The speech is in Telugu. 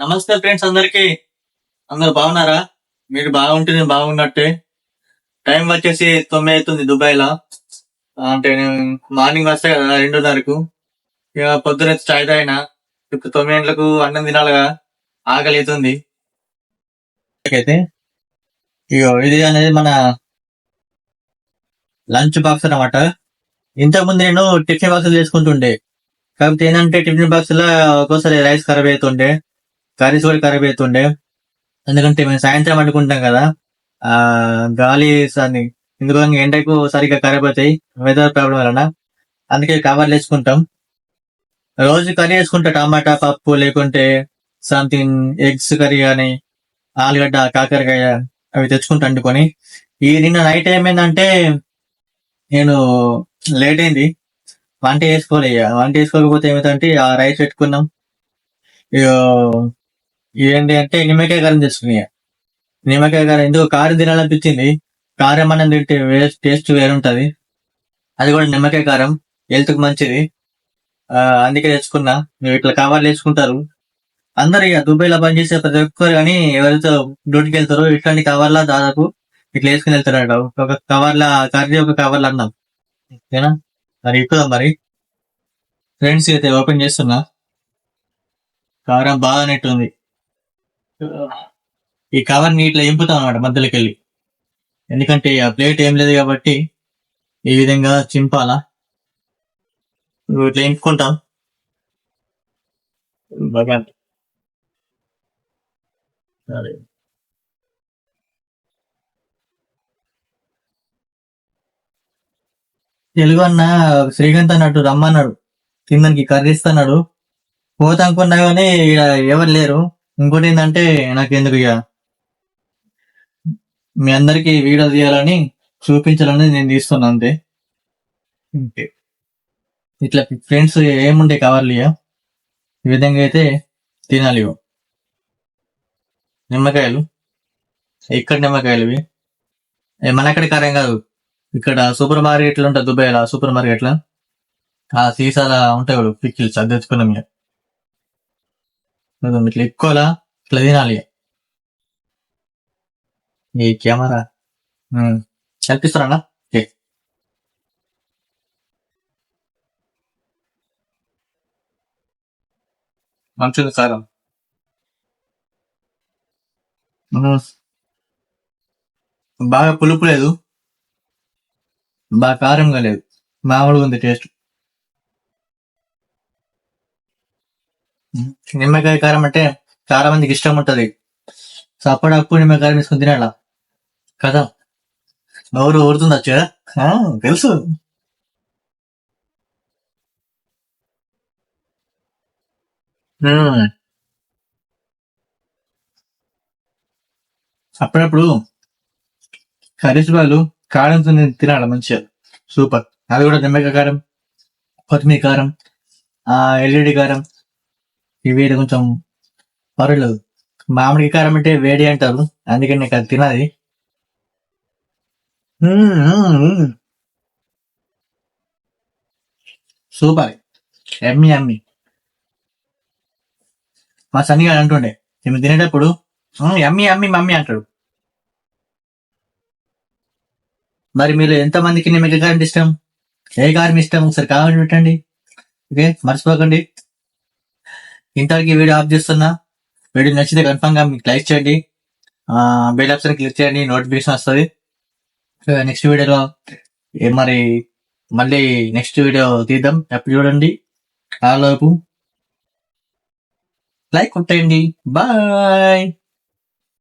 నమస్తే ఫ్రెండ్స్ అందరికి. అందరు బాగున్నారా? మీరు బాగుంటే నేను బాగున్నట్టే. టైం వచ్చేసి తొమ్మిది అవుతుంది దుబాయ్లో అంటే నేను మార్నింగ్ వస్తే కదా రెండున్నరకు. ఇక పొద్దున చాయ్ తాగిన. ఇప్పుడు తొమ్మిది గంటలకు అన్నం తినాలిగా ఆకలి అవుతుంది. అయితే ఇగో ఇది అనేది మన లంచ్ బాక్స్ అన్నమాట. ఇంతకు ముందు నేను టిఫిన్ బాక్స్ చేసుకుంటుండే. కాకపోతే ఏంటంటే టిఫిన్ బాక్స్లో ఒక్కోసారి రైస్ ఖరాబ్ అవుతుండే. కర్రీస్ కూడా ఖరాబ్ అవుతుండే ఎందుకంటే మేము సాయంత్రం వండుకుంటాం కదా ఆ గాలి సన్ని ఎందుకంటే ఎండకు సరిగ్గా ఖరాబ్ అవుతాయి వెదర్ ప్రాబ్లం వలన. అందుకే కవర్లు వేసుకుంటాం రోజు కర్రీ వేసుకుంటా టమాటా పప్పు లేకుంటే సంథింగ్ ఎగ్స్ కర్రీ కానీ ఆలుగడ్డ కాకరకాయ అవి తెచ్చుకుంటా వండుకొని. ఈ నిన్న నైట్ ఏమైందంటే నేను లేట్ అయింది. వంట వేసుకోలే వంట వేసుకోకపోతే ఏమైందంటే ఆ రైస్ పెట్టుకున్నాం. ఏంటి అంటే నిమ్మకాయ కారం తెచ్చుకుని. నిమ్మకాయ కారం ఎందుకు కారం తినాలనిపించింది. కారం అన్నం తింటే టేస్ట్ వేరుంటది. అది కూడా నిమ్మకాయ కారం. హెల్త్కి మంచిది. అందుకే తెచ్చుకున్నా. మీరు ఇట్లా కవర్లు వేసుకుంటారు అందరు ఇక దుబాయ్లో పనిచేసే ప్రతి ఒక్కరు కానీ ఎవరైతే డ్యూటీకి వెళ్తారో ఇట్లాంటి కవర్లా దాదాపు ఇట్లా వేసుకుని వెళ్తారట ఒక కవర్లా కర్రీ ఒక కవర్లు అన్నాం. ఓకేనా? మరి ఎక్కుదాం మరి ఫ్రెండ్స్ అయితే ఓపెన్ చేస్తున్నా. కారం బాగా నెట్టుంది ఈ కవర్ని ఇట్లా ఇంపుతాం అనమాట మధ్యలోకి వెళ్ళి ఎందుకంటే ఆ ప్లేట్ ఏం లేదు కాబట్టి ఈ విధంగా చింపాలా? ఇగో ఇట్లా ఇంపుకుంటాం భగవాన్. సరే. తెలుగు అన్న శ్రీకాంత్ అన్నట్టు రమ్మన్నాడు. కిందకి కర్రీస్తున్నాడు పోతా అనుకున్నా కానీ ఈడ ఎవరు లేరు. ఇంకోటి ఏంటంటే నాకు ఎందుకు ఇక మీ అందరికి వీడియో తీయాలని చూపించాలని నేను తీస్తున్నా అంతే. ఇట్లా ఫ్రెండ్స్ ఏముండే కవర్లు ఇక ఈ విధంగా అయితే తినాలి. నిమ్మకాయలు. ఇక్కడ నిమ్మకాయలు ఇవి? మన అక్కడ కారం కాదు. ఇక్కడ సూపర్ మార్కెట్లు ఉంటాయి దుబాయ్లో సూపర్ మార్కెట్లో ఆ సీసాల ఉంటాయి పిక్కిల్స్ అది తెచ్చుకున్నాం ఇట్లా ఎక్కువలా? ఇట్లా తినాలి? ఈ కెమెరా. కల్పిస్తారా మంచిది కారం. బాగా పులుపు లేదు. బాగా కారంగా లేదు. మామూలుగా ఉంది టేస్ట్. నిమ్మకాయ కారం అంటే చాలా మందికి ఇష్టం ఉంటది. సో అప్పుడప్పుడు నిమ్మకాయ వేసుకుని తినాల? కదా. నోరు ఊరుతుంది వచ్చా తెలుసు. అప్పుడప్పుడు కర్రీస్ వాళ్ళు కారం తినాలి మంచిగా? సూపర్. అది కూడా నిమ్మకాయ కారం కొత్తిమీర కారం ఆ ఎల్ఈడి కారం ఇవి వేడి కొంచెం పరులు మామిడి కారం అంటే వేడి అంటారు. అందుకని నీకు అది తినాలి సూపర్. ఎమ్మి ఎమ్మి. మా సన్ని గారు అంటుండే మేము తినేటప్పుడు ఎమ్మి ఎమ్మి మమ్మీ అంటాడు. మరి మీరు ఎంత మందికి నిమ్మకాయ కారం ఇష్టం? ఏ కారం ఇష్టం? ఒకసారి కామెంట్ పెట్టండి. ఓకే మర్చిపోకండి. ఇంతవరకు వీడియో ఆఫ్ చేస్తున్నా. వీడియో నచ్చితే కన్ఫామ్గా మీకు లైక్ చేయండి. బెల్ ఆప్షన్ క్లిక్ చేయండి నోటిఫికేషన్ వస్తుంది. నెక్స్ట్ వీడియోలో ఏ మరి మళ్ళీ నెక్స్ట్ వీడియో తీద్దాం. ఎప్పుడు చూడండి. ఆలోపు లైక్ కొట్టేయండి. బాయ్